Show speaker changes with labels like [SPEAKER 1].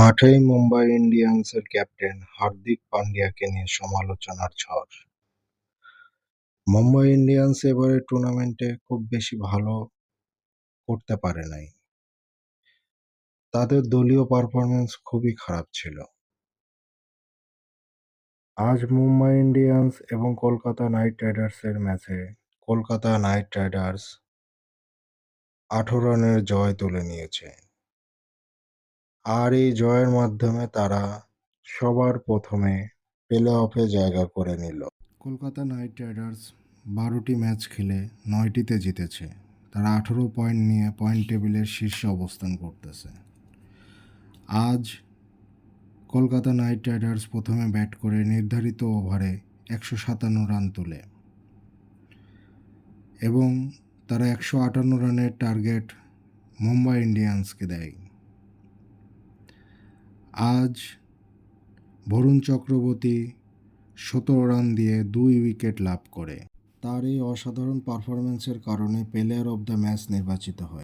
[SPEAKER 1] মাঠেই মুম্বাই ইন্ডিয়ান্সের ক্যাপ্টেন হার্দিক পান্ডিয়াকে নিয়ে সমালোচনার ঝড়। মুম্বাই ইন্ডিয়ান্স এবারের টুর্নামেন্টে খুব বেশি ভালো করতে পারে নাই। তাদের দলীয় পারফরমেন্স খুবই খারাপ ছিল। আজ মুম্বাই ইন্ডিয়ান্স এবং কলকাতা নাইট রাইডার্সের ম্যাচে কলকাতা নাইট রাইডার্স আঠারো রানের জয় তুলে নিয়েছে। আর এই জয়ের মাধ্যমে তারা সবার প্রথমে প্লে অফে জায়গা করে নিল। কলকাতা নাইট রাইডার্স বারোটি ম্যাচ খেলে নয়টিতে জিতেছে। তারা আঠেরো পয়েন্ট নিয়ে পয়েন্ট টেবিলের শীর্ষে অবস্থান করতেছে। আজ কলকাতা নাইট রাইডার্স প্রথমে ব্যাট করে নির্ধারিত ওভারে একশো সাতান্ন রান তোলে এবং তারা একশো আটান্ন রানের টার্গেট মুম্বাই ইন্ডিয়ান্সকে দেয়। আজ বরুণ চক্রবর্তী সতেরো রান দিয়ে দুই উইকেট লাভ করে। তার এই অসাধারণ পারফরমেন্সের কারণে প্লেয়ার অব দ্য ম্যাচ নির্বাচিত হয়।